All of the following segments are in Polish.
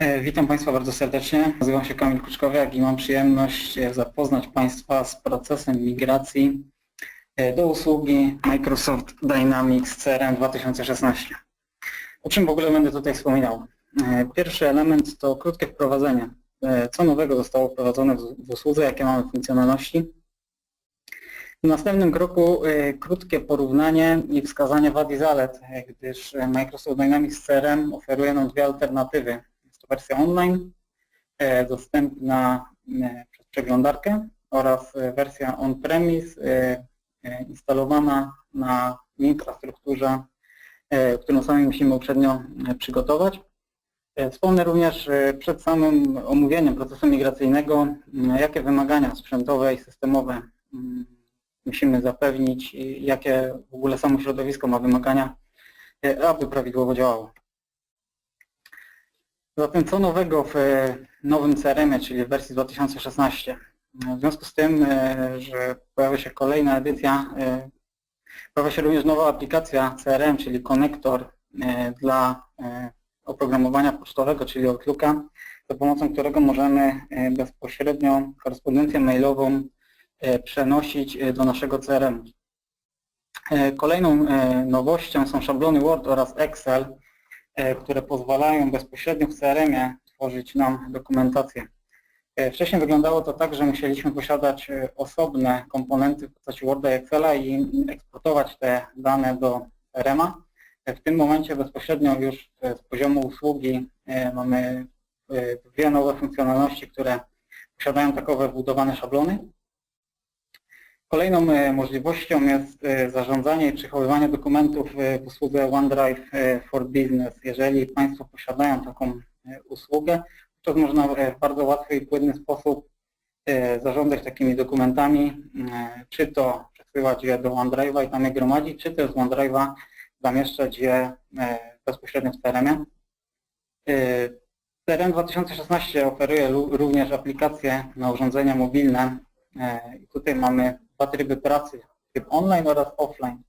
E, Witam Państwa bardzo serdecznie. Nazywam się Kamil Kuczkowiak i mam przyjemność e, zapoznać Państwa z procesem migracji e, do usługi Microsoft Dynamics CRM 2016. O czym w ogóle będę tutaj wspominał? Pierwszy element to krótkie wprowadzenie. Co nowego zostało wprowadzone w usłudze, jakie mamy funkcjonalności. W następnym kroku krótkie porównanie i wskazanie wad i zalet, gdyż Microsoft Dynamics CRM oferuje nam dwie alternatywy. Wersja online, e, dostępna e, przez przeglądarkę oraz e, wersja on-premise instalowana na infrastrukturze, którą sami musimy uprzednio przygotować. Wspomnę również przed samym omówieniem procesu migracyjnego, jakie wymagania sprzętowe i systemowe musimy zapewnić jakie w ogóle samo środowisko ma wymagania, aby prawidłowo działało. Zatem co nowego w e, nowym CRM-ie, czyli w wersji 2016? W związku z tym, e, że pojawia się kolejna edycja, e, pojawia się również nowa aplikacja CRM, czyli konektor dla oprogramowania pocztowego, czyli Outlooka, za pomocą którego możemy bezpośrednio korespondencję mailową przenosić do naszego CRM. Kolejną nowością są szablony Word oraz Excel, które pozwalają bezpośrednio w CRM-ie tworzyć nam dokumentację. E, Wcześniej wyglądało to tak, że musieliśmy posiadać e, osobne komponenty w postaci Worda i Excela i eksportować te dane do CRM-a. E, W tym momencie bezpośrednio już e, z poziomu usługi e, mamy e, dwie nowe funkcjonalności, które posiadają takowe wbudowane szablony. Kolejną e, możliwością jest e, zarządzanie i przechowywanie dokumentów e, w usłudze OneDrive for Business. Jeżeli Państwo posiadają taką usługę, to można w bardzo łatwy i płynny sposób zarządzać takimi dokumentami, czy to przesyłać je do OneDrive'a i tam je gromadzić, czy też z OneDrive'a zamieszczać je bezpośrednio w CRM-ie. CRM 2016 oferuje również aplikacje na urządzenia mobilne. I tutaj mamy dwa tryby pracy, tryb online oraz offline.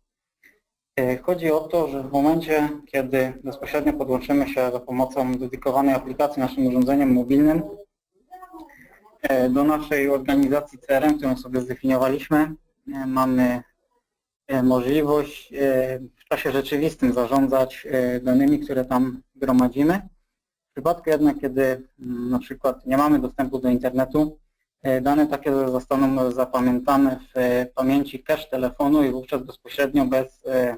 E, Chodzi o to, że w momencie, kiedy bezpośrednio podłączymy się za pomocą dedykowanej aplikacji naszym urządzeniem mobilnym e, do naszej organizacji CRM, którą sobie zdefiniowaliśmy, e, mamy możliwość w czasie rzeczywistym zarządzać danymi, które tam gromadzimy. W przypadku jednak, kiedy mm, na przykład nie mamy dostępu do internetu, dane takie zostaną zapamiętane w e, pamięci cache telefonu i wówczas bezpośrednio bez e,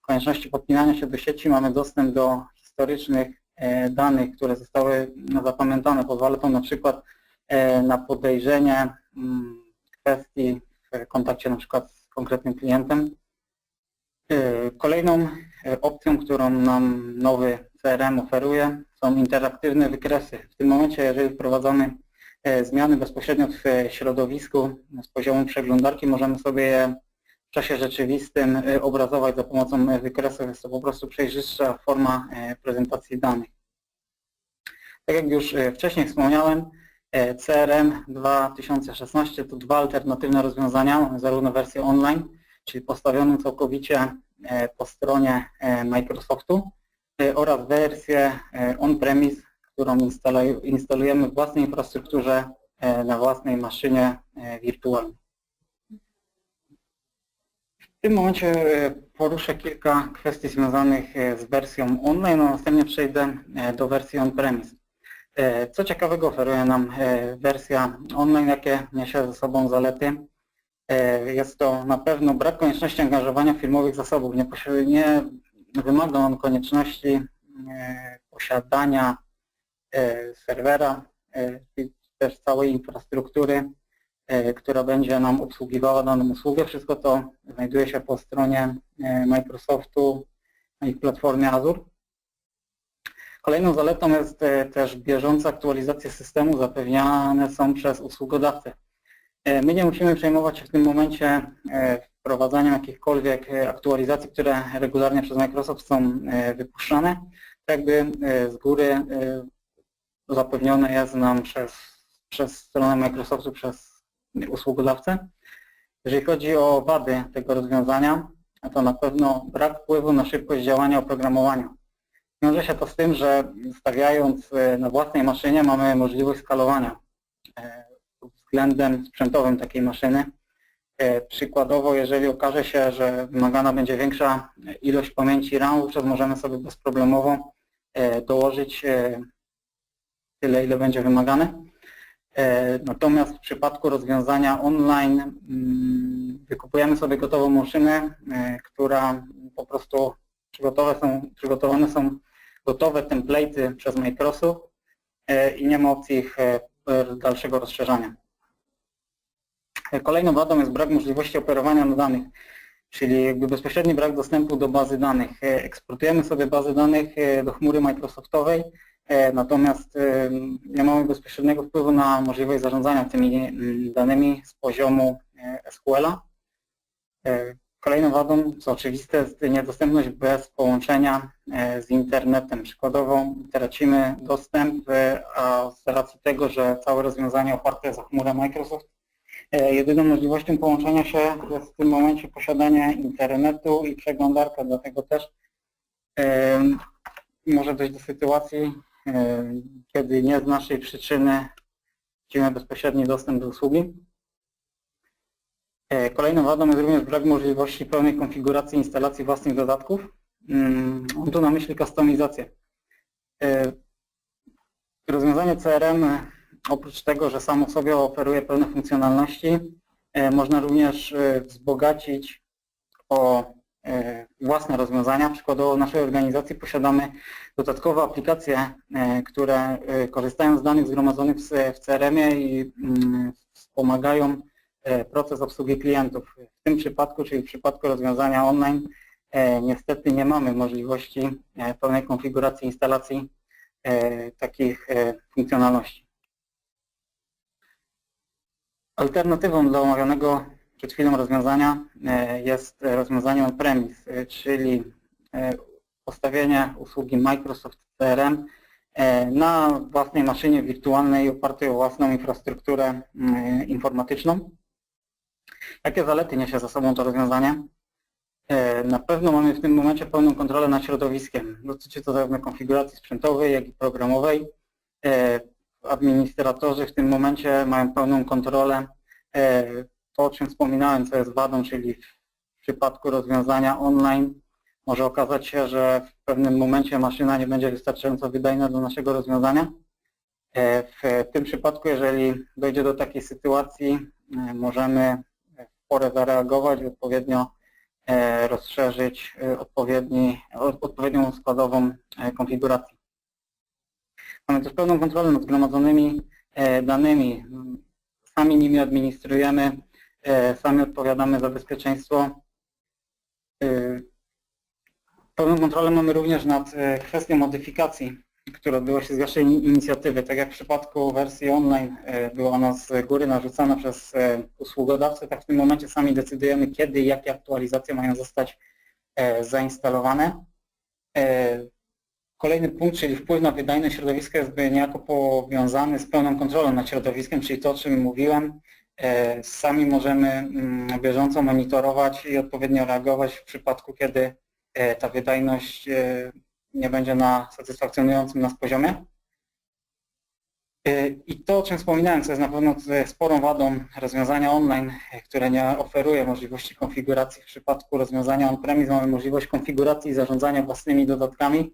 konieczności podpinania się do sieci mamy dostęp do historycznych e, danych, które zostały no, zapamiętane. Pozwala to na przykład e, na podejrzenie mm, kwestii w kontakcie na przykład z konkretnym klientem. E, Kolejną e, opcją, którą nam nowy CRM oferuje są interaktywne wykresy. W tym momencie, jeżeli wprowadzamy e, zmiany bezpośrednio w e, środowisku z poziomu przeglądarki, możemy sobie je w czasie rzeczywistym e, obrazować za pomocą e, wykresów. Jest to po prostu przejrzystsza forma e, prezentacji danych. Tak jak już e, wcześniej wspomniałem, e, CRM 2016 to dwa alternatywne rozwiązania. Zarówno wersję online, czyli postawioną całkowicie e, po stronie e, Microsoftu e, oraz wersję e, on-premise, którą instaluj- instalujemy w własnej infrastrukturze e, na własnej maszynie e, wirtualnej. W tym momencie e, poruszę kilka kwestii związanych z wersją online, a następnie przejdę do wersji on-premise. Co ciekawego oferuje nam wersja online, jakie niesie ze sobą zalety? Jest to na pewno brak konieczności angażowania firmowych zasobów. Nie, nie wymaga on konieczności posiadania serwera, e, też całej infrastruktury, e, która będzie nam obsługiwała daną usługę. Wszystko to znajduje się po stronie e, Microsoftu i platformie Azure. Kolejną zaletą jest e, też bieżąca aktualizacja systemu zapewniane są przez usługodawcę. E, My nie musimy przejmować się w tym momencie e, wprowadzaniem jakichkolwiek e, aktualizacji, które regularnie przez Microsoft są e, wypuszczane. Tak jakby e, z góry e, zapewnione jest nam przez, przez stronę Microsoftu, przez usługodawcę. Jeżeli chodzi o wady tego rozwiązania, to na pewno brak wpływu na szybkość działania oprogramowania. Wiąże się to z tym, że stawiając e, na własnej maszynie mamy możliwość skalowania e, względem sprzętowym takiej maszyny. E, Przykładowo, jeżeli okaże się, że wymagana będzie większa ilość pamięci RAM, wówczas możemy sobie bezproblemowo dołożyć tyle, ile będzie wymagane. E, Natomiast w przypadku rozwiązania online mm, wykupujemy sobie gotową maszynę, e, która po prostu przygotowane są, przygotowane są gotowe template'y przez Microsoft e, i nie ma opcji ich dalszego rozszerzania. Kolejną wadą jest brak możliwości operowania na danych, czyli jakby bezpośredni brak dostępu do bazy danych. Eksportujemy sobie bazę danych do chmury Microsoftowej, natomiast e, nie mamy bezpośredniego wpływu na możliwość zarządzania tymi danymi z poziomu e, SQL-a. E, Kolejną wadą, co oczywiste, jest niedostępność bez połączenia z internetem. Przykładowo tracimy dostęp, a z racji tego, że całe rozwiązanie oparte jest o chmurę Microsoft, jedyną możliwością połączenia się jest w tym momencie posiadanie internetu i przeglądarka, dlatego też może dojść do sytuacji, kiedy nie z naszej przyczyny widzimy bezpośredni dostęp do usługi. E, Kolejną wadą jest również brak możliwości pełnej konfiguracji instalacji własnych dodatków. Mm, Mam tu na myśli kustomizację. E, Rozwiązanie CRM e, oprócz tego, że samo sobie oferuje pełne funkcjonalności, e, można również e, wzbogacić o e, własne rozwiązania. Przykładowo w naszej organizacji posiadamy dodatkowe aplikacje, e, które e, korzystają z danych zgromadzonych w CRM-ie i mm, wspomagają e, proces obsługi klientów. W tym przypadku, czyli w przypadku rozwiązania online, e, niestety nie mamy możliwości e, pełnej konfiguracji instalacji e, takich e, funkcjonalności. Alternatywą dla omawianego przed chwilą rozwiązania e, jest rozwiązanie on-premise, e, czyli e, postawienie usługi Microsoft CRM na własnej maszynie wirtualnej opartej o własną infrastrukturę mm, informatyczną. Jakie zalety niesie za sobą to rozwiązanie? Na pewno mamy w tym momencie pełną kontrolę nad środowiskiem. Dotyczy to zarówno konfiguracji sprzętowej, jak i programowej. Administratorzy w tym momencie mają pełną kontrolę. To, o czym wspominałem, co jest wadą, czyli w przypadku rozwiązania online może okazać się, że w pewnym momencie maszyna nie będzie wystarczająco wydajna do naszego rozwiązania. E, W tym przypadku, jeżeli dojdzie do takiej sytuacji, e, możemy w porę zareagować odpowiednio e, rozszerzyć odpowiedni, od- odpowiednią składową konfiguracji. Mamy też pełną kontrolę nad zgromadzonymi danymi. Sami nimi administrujemy, sami odpowiadamy za bezpieczeństwo. E, Pełną kontrolę mamy również nad e, kwestią modyfikacji, która odbyła się z naszej inicjatywy. Tak jak w przypadku wersji online e, była ona z góry narzucana przez e, usługodawcę, tak w tym momencie sami decydujemy, kiedy i jakie aktualizacje mają zostać e, zainstalowane. E, Kolejny punkt, czyli wpływ na wydajność środowiska jest niejako powiązany z pełną kontrolą nad środowiskiem, czyli to, o czym mówiłem. E, Sami możemy mm, na bieżąco monitorować i odpowiednio reagować w przypadku, kiedy e, ta wydajność e, nie będzie na satysfakcjonującym nas poziomie. I to, o czym wspominałem, co jest na pewno sporą wadą rozwiązania online, które nie oferuje możliwości konfiguracji. W przypadku rozwiązania on-premise mamy możliwość konfiguracji i zarządzania własnymi dodatkami.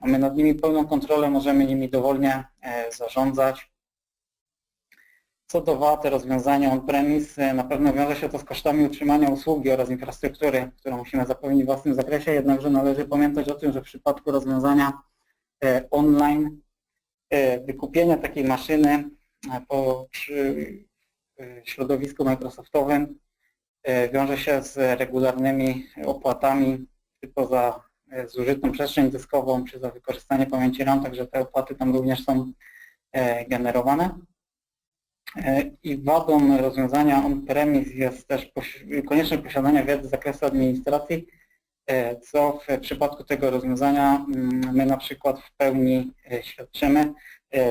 Mamy nad nimi pełną kontrolę, możemy nimi dowolnie zarządzać. Co do wad rozwiązania on-premise, na pewno wiąże się to z kosztami utrzymania usługi oraz infrastruktury, którą musimy zapewnić w własnym zakresie, jednakże należy pamiętać o tym, że w przypadku rozwiązania e, online e, wykupienie takiej maszyny e, po, środowisku Microsoftowym wiąże się z regularnymi opłatami, to za zużytą przestrzeń dyskową, czy za wykorzystanie pamięci RAM, także te opłaty tam również są generowane. E, I wadą rozwiązania on-premise jest też posi- konieczność posiadania wiedzy z zakresu administracji, e, co w przypadku tego rozwiązania mm, my na przykład w pełni e, świadczymy.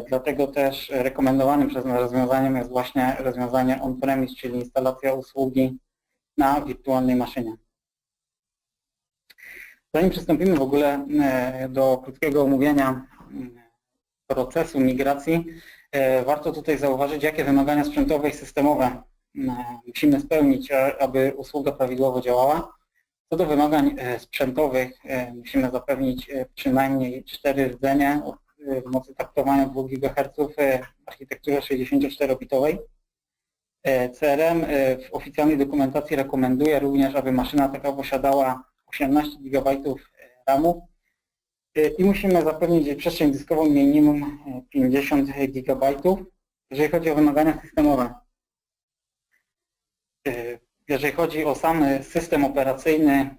Dlatego też rekomendowanym przez nas rozwiązaniem jest właśnie rozwiązanie on-premise, czyli instalacja usługi na wirtualnej maszynie. Zanim przystąpimy w ogóle do krótkiego omówienia procesu migracji, warto tutaj zauważyć, jakie wymagania sprzętowe i systemowe musimy spełnić, aby usługa prawidłowo działała. Co do wymagań sprzętowych musimy zapewnić przynajmniej cztery rdzenie w mocy taktowania 2 GHz w architekturze 64-bitowej. CRM w oficjalnej dokumentacji rekomenduje również, aby maszyna taka posiadała 18 GB RAMu i musimy zapewnić przestrzeń dyskową minimum 50 GB, jeżeli chodzi o wymagania systemowe. Jeżeli chodzi o sam system operacyjny,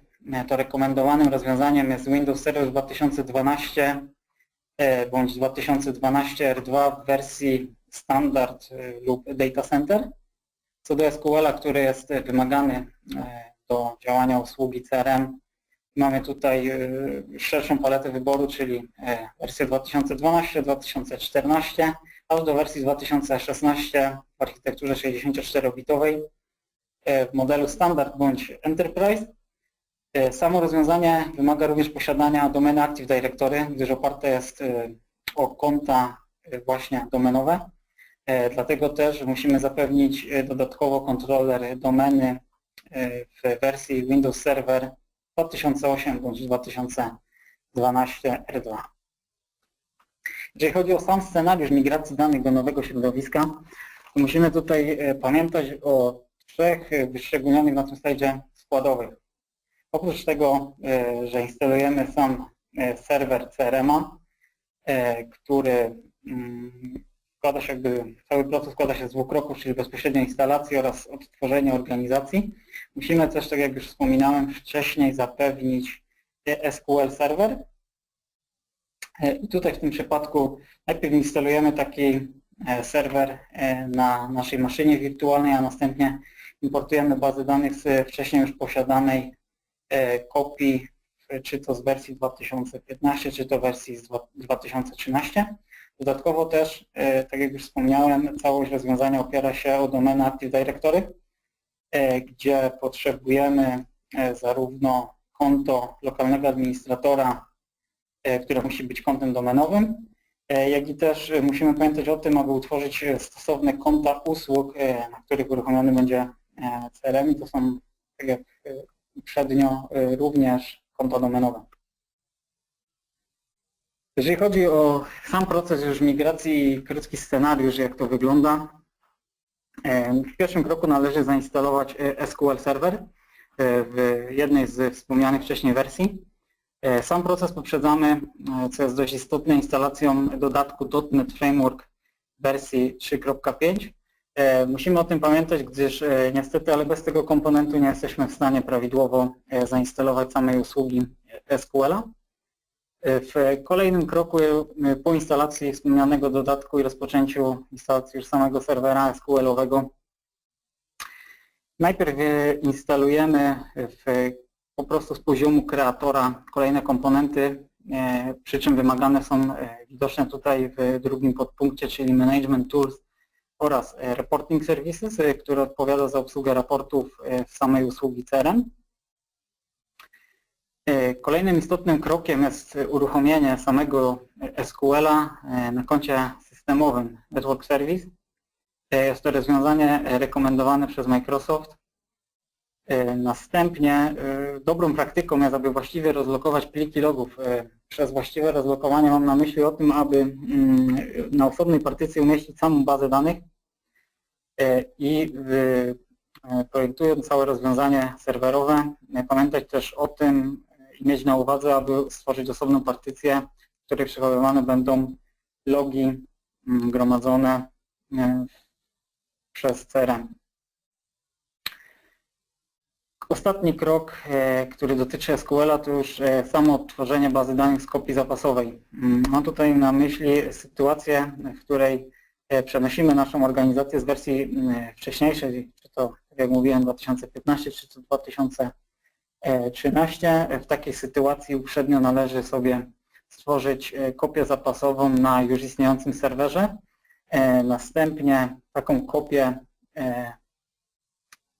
to rekomendowanym rozwiązaniem jest Windows Server 2012 bądź 2012 R2 w wersji standard lub data center. Co do SQL-a, który jest wymagany do działania usługi CRM, mamy tutaj szerszą paletę wyboru, czyli wersję 2012, 2014, aż do wersji 2016 w architekturze 64-bitowej w modelu standard bądź enterprise. Samo rozwiązanie wymaga również posiadania domeny Active Directory, gdyż oparte jest o konta właśnie domenowe. Dlatego też musimy zapewnić dodatkowo kontroler domeny w wersji Windows Server 2008 bądź 2012 R2. Jeżeli chodzi o sam scenariusz migracji danych do nowego środowiska, to musimy tutaj pamiętać o trzech wyszczególnionych na tym slajdzie składowych. Oprócz tego, że instalujemy sam serwer CRM-a, który składa się jakby, cały proces składa się z dwóch kroków, czyli bezpośredniej instalacji oraz odtworzenia organizacji. Musimy też, tak jak już wspominałem wcześniej, zapewnić SQL Server. I tutaj w tym przypadku najpierw instalujemy taki serwer na naszej maszynie wirtualnej, a następnie importujemy bazę danych z wcześniej już posiadanej kopii, czy to z wersji 2015, czy to wersji z 2013. Dodatkowo też, tak jak już wspomniałem, całość rozwiązania opiera się o domenę Active Directory, gdzie potrzebujemy zarówno konto lokalnego administratora, które musi być kontem domenowym, jak i też musimy pamiętać o tym, aby utworzyć stosowne konta usług, na których uruchomiony będzie CRM i to są, tak jak uprzednio, również konta domenowe. Jeżeli chodzi o sam proces już migracji i krótki scenariusz, jak to wygląda, w pierwszym kroku należy zainstalować SQL Server w jednej z wspomnianych wcześniej wersji. Sam proces poprzedzamy, co jest dość istotne, instalacją dodatku .NET Framework wersji 3.5. Musimy o tym pamiętać, gdyż niestety, ale bez tego komponentu nie jesteśmy w stanie prawidłowo zainstalować samej usługi SQL-a. W kolejnym kroku po instalacji wspomnianego dodatku i rozpoczęciu instalacji już samego serwera SQL-owego najpierw instalujemy w, po prostu z poziomu kreatora kolejne komponenty, przy czym wymagane są widoczne tutaj w drugim podpunkcie, czyli Management Tools oraz Reporting Services, który odpowiada za obsługę raportów w samej usługi CRM. Kolejnym istotnym krokiem jest uruchomienie samego SQL-a na koncie systemowym Network Service. Jest to rozwiązanie rekomendowane przez Microsoft. Następnie dobrą praktyką jest, aby właściwie rozlokować pliki logów. Przez właściwe rozlokowanie mam na myśli o tym, aby na osobnej partycji umieścić samą bazę danych i projektując całe rozwiązanie serwerowe, pamiętać też o tym, mieć na uwadze, aby stworzyć osobną partycję, w której przechowywane będą logi mm, gromadzone e, przez CRM. Ostatni krok, e, który dotyczy SQL-a, to już e, samo odtworzenie bazy danych z kopii zapasowej. Mm, mam tutaj na myśli sytuację, w której przenosimy naszą organizację z wersji mm, wcześniejszej, czy to, tak jak mówiłem, 2015, czy to 2000 13. W takiej sytuacji uprzednio należy sobie stworzyć e, kopię zapasową na już istniejącym serwerze. E, następnie taką kopię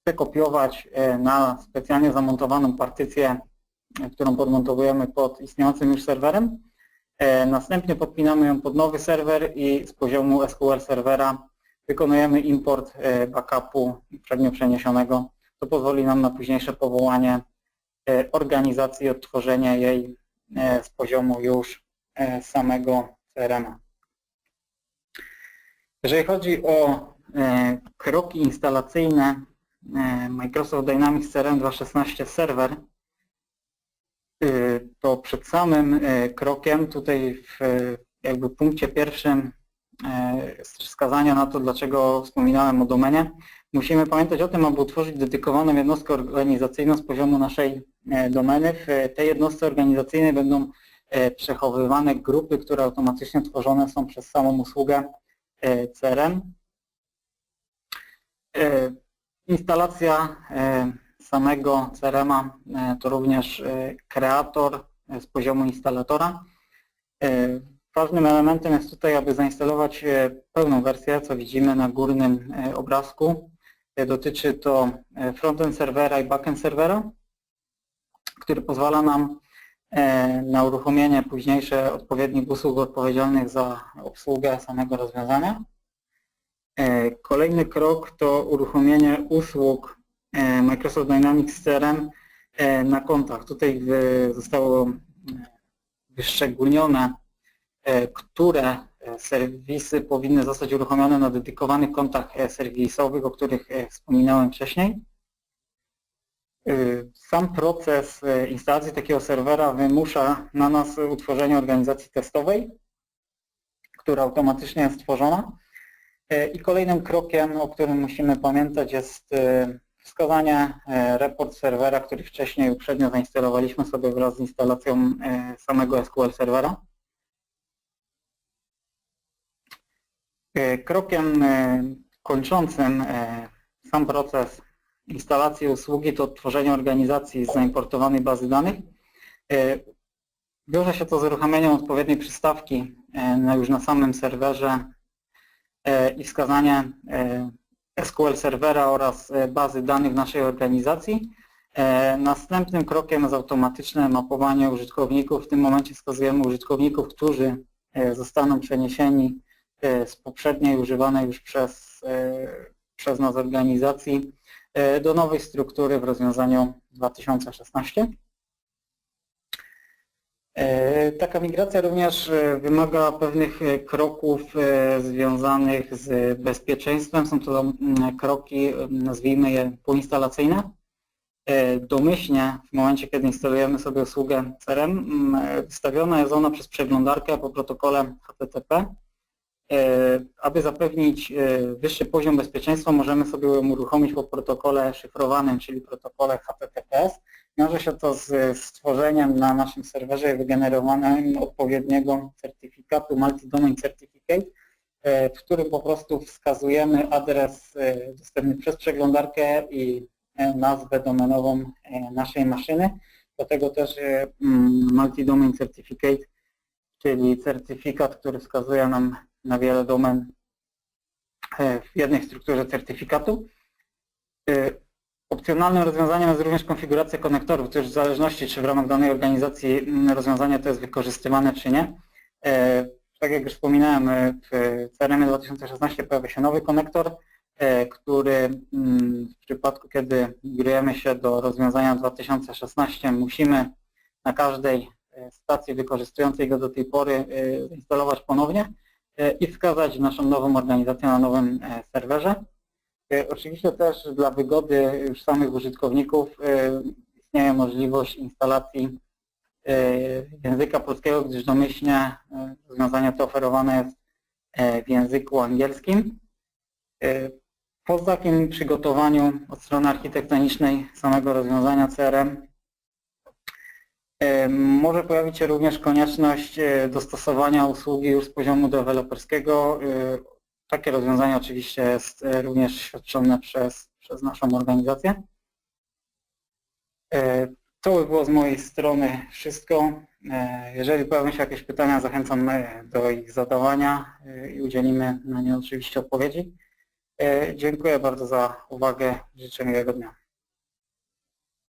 przekopiować e, na specjalnie zamontowaną partycję którą podmontowujemy pod istniejącym już serwerem. Następnie podpinamy ją pod nowy serwer i z poziomu SQL serwera wykonujemy import backupu uprzednio przeniesionego. To pozwoli nam na późniejsze powołanie organizacji i odtworzenie jej z poziomu już samego CRM-a. Jeżeli chodzi o kroki instalacyjne Microsoft Dynamics CRM 2.16 Server, to przed samym krokiem tutaj w jakby punkcie pierwszym wskazania na to, dlaczego wspominałem o domenie, musimy pamiętać o tym, aby utworzyć dedykowaną jednostkę organizacyjną z poziomu naszej domeny. W tej jednostce organizacyjnej będą przechowywane grupy, które automatycznie tworzone są przez samą usługę CRM. Instalacja samego CRM-a to również kreator z poziomu instalatora. Ważnym elementem jest tutaj, aby zainstalować pełną wersję, co widzimy na górnym obrazku. Dotyczy to frontend serwera i backend serwera, który pozwala nam na uruchomienie późniejsze odpowiednich usług odpowiedzialnych za obsługę samego rozwiązania. Kolejny krok to uruchomienie usług Microsoft Dynamics CRM na kontach. Tutaj zostało wyszczególnione, które serwisy powinny zostać uruchomione na dedykowanych kontach serwisowych, o których wspominałem wcześniej. Sam proces instalacji takiego serwera wymusza na nas utworzenie organizacji testowej, która automatycznie jest tworzona. I kolejnym krokiem, o którym musimy pamiętać jest wskazanie report serwera, który wcześniej uprzednio zainstalowaliśmy sobie wraz z instalacją samego SQL serwera. Krokiem kończącym sam proces instalacji usługi to odtworzenie organizacji z zaimportowanej bazy danych. Wiąże się to z uruchomieniem odpowiedniej przystawki już na samym serwerze i wskazanie SQL serwera oraz bazy danych naszej organizacji. Następnym krokiem jest automatyczne mapowanie użytkowników. W tym momencie wskazujemy użytkowników, którzy zostaną przeniesieni z poprzedniej używanej już przez, przez nas organizacji do nowej struktury w rozwiązaniu 2016. Taka migracja również wymaga pewnych kroków związanych z bezpieczeństwem. Są to kroki, nazwijmy je poinstalacyjne. Domyślnie w momencie, kiedy instalujemy sobie usługę CRM, wystawiona jest ona przez przeglądarkę po protokole HTTP. Aby zapewnić wyższy poziom bezpieczeństwa, możemy sobie uruchomić po protokole szyfrowanym, czyli protokole HTTPS. Wiąże się to z stworzeniem na naszym serwerze wygenerowanym odpowiedniego certyfikatu Multi-Domain Certificate, w którym po prostu wskazujemy adres dostępny przez przeglądarkę i nazwę domenową naszej maszyny. Do tego też Multi-Domain Certificate, czyli certyfikat, który wskazuje nam na wiele domen w jednej strukturze certyfikatu. Opcjonalnym rozwiązaniem jest również konfiguracja konektorów, to już w zależności czy w ramach danej organizacji rozwiązanie to jest wykorzystywane czy nie. Tak jak już wspominałem, w CRM 2016 pojawia się nowy konektor, który w przypadku, kiedy migrujemy się do rozwiązania 2016, musimy na każdej stacji wykorzystującej go do tej pory instalować ponownie i wskazać naszą nową organizację na nowym serwerze. Oczywiście też dla wygody już samych użytkowników istnieje możliwość instalacji języka polskiego, gdyż domyślnie rozwiązanie to oferowane jest w języku angielskim. Po takim przygotowaniu od strony architektonicznej samego rozwiązania CRM może pojawić się również konieczność dostosowania usługi już z poziomu deweloperskiego takie rozwiązanie oczywiście jest e, również świadczone przez, przez naszą organizację. E, to by było z mojej strony wszystko. E, jeżeli pojawią się jakieś pytania, zachęcam do ich zadawania i udzielimy na nie oczywiście odpowiedzi. Dziękuję bardzo za uwagę. Życzę miłego dnia.